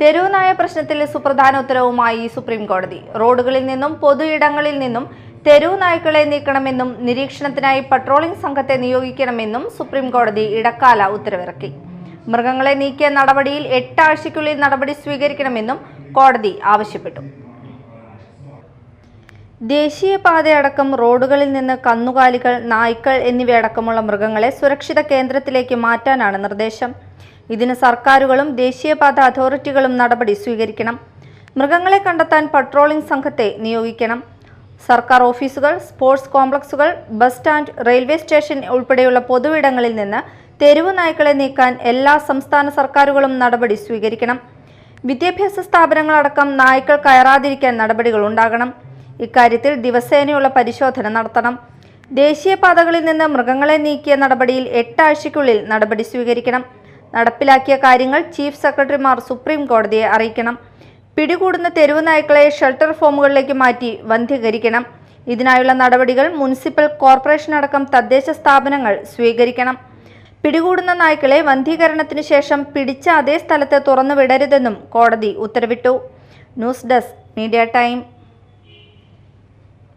തെരുവുനായ പ്രശ്നത്തിൽ സുപ്രധാന ഉത്തരവുമായി സുപ്രീം കോടതി. റോഡുകളിൽ നിന്നും പൊതു ഇടങ്ങളിൽ നിന്നും തെരുവ് നായ്ക്കളെ നീക്കണമെന്നും നിരീക്ഷണത്തിനായി പട്രോളിംഗ് സംഘത്തെ നിയോഗിക്കണമെന്നും സുപ്രീം കോടതി ഇടക്കാല ഉത്തരവിറക്കി. മൃഗങ്ങളെ നീക്കിയ നടപടിയിൽ എട്ടാഴ്ചയ്ക്കുള്ളിൽ നടപടി സ്വീകരിക്കണമെന്നും കോടതി ആവശ്യപ്പെട്ടു. ദേശീയപാതയടക്കം റോഡുകളിൽ നിന്ന് കന്നുകാലികൾ നായ്ക്കൾ എന്നിവയടക്കമുള്ള മൃഗങ്ങളെ സുരക്ഷിത കേന്ദ്രത്തിലേക്ക് മാറ്റാനാണ് നിർദ്ദേശം. ഇതിന് സർക്കാരുകളും ദേശീയപാത അതോറിറ്റികളും നടപടി സ്വീകരിക്കണം. മൃഗങ്ങളെ കണ്ടെത്താൻ പട്രോളിംഗ് സംഘത്തെ നിയോഗിക്കണം. സർക്കാർ ഓഫീസുകൾ സ്പോർട്സ് കോംപ്ലക്സുകൾ ബസ് സ്റ്റാൻഡ് റെയിൽവേ സ്റ്റേഷൻ ഉൾപ്പെടെയുള്ള പൊതുവിടങ്ങളിൽ നിന്ന് തെരുവു നായ്ക്കളെ നീക്കാൻ എല്ലാ സംസ്ഥാന സർക്കാരുകളും നടപടി സ്വീകരിക്കണം. വിദ്യാഭ്യാസ സ്ഥാപനങ്ങളടക്കം നായ്ക്കൾ കയറാതിരിക്കാൻ നടപടികൾ ഉണ്ടാകണം. ഇക്കാര്യത്തിൽ ദിവസേനയുള്ള പരിശോധന നടത്തണം. ദേശീയപാതകളിൽ നിന്ന് മൃഗങ്ങളെ നീക്കിയ നടപടിയിൽ എട്ടാഴ്ചയ്ക്കുള്ളിൽ നടപടി സ്വീകരിക്കണം. നടപ്പിലാക്കിയ കാര്യങ്ങൾ ചീഫ് സെക്രട്ടറിമാർ സുപ്രീം കോടതിയെ അറിയിക്കണം. പിടികൂടുന്ന തെരുവ് നായ്ക്കളെ ഷെൽട്ടർ ഫോമുകളിലേക്ക് മാറ്റി വന്ധ്യകരിക്കണം ഇതിനായുള്ള നടപടികൾ മുനിസിപ്പൽ കോർപ്പറേഷൻ അടക്കം തദ്ദേശ സ്ഥാപനങ്ങൾ സ്വീകരിക്കണം. പിടികൂടുന്ന നായ്ക്കളെ വന്ധീകരണത്തിനു ശേഷം പിടിച്ച അതേ സ്ഥലത്ത് തുറന്നു വിടരുതെന്നും കോടതി ഉത്തരവിട്ടു. News desk media time.